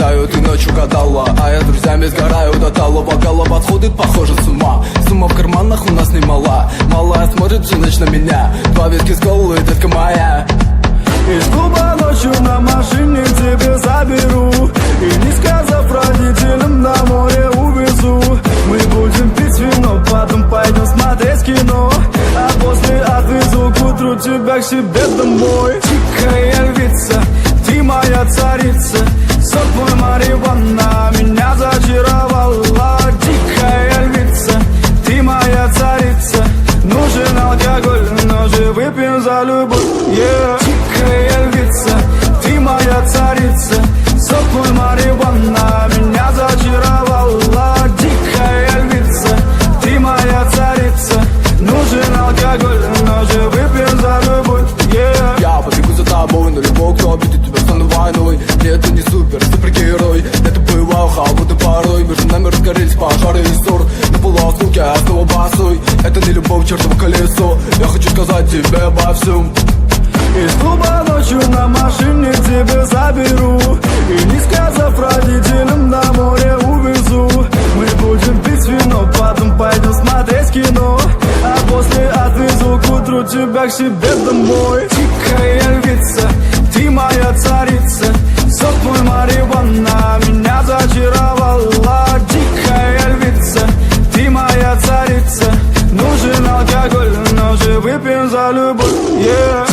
гадаю, ты ночью гадала А я друзьями сгораю до талого. Голова отходит, похоже, с ума. Сумма в карманах у нас немала. Малая смотрит всю ночь на меня. Два виски с головы, детка моя. Из клуба ночью на машине тебе заберу. И не сказав родителям на море увезу. Мы будем пить вино, потом пойдем смотреть кино. А после отвезу к утру тебя к себе домой. Тихая львица, ты моя царица. За любовь yeah. Тихая львица, ты моя царица Сок мой марихуана меня зачаровала Дикая львица, ты моя царица Нужен алкоголь, но же выпьем за любовь yeah. Я побегу за тобой, но любой, кто обидит тебя, стану войной Я хочу сказать тебе обо всем. Из клуба ночью на машине тебя заберу. И не сказав родителям на море увезу. Мы будем пить вино, потом пойдем смотреть кино. А после отвезу к утру тебя к себе домой. Дикая львица, ты моя царица. Сок мой марихуана. valuable, yeah.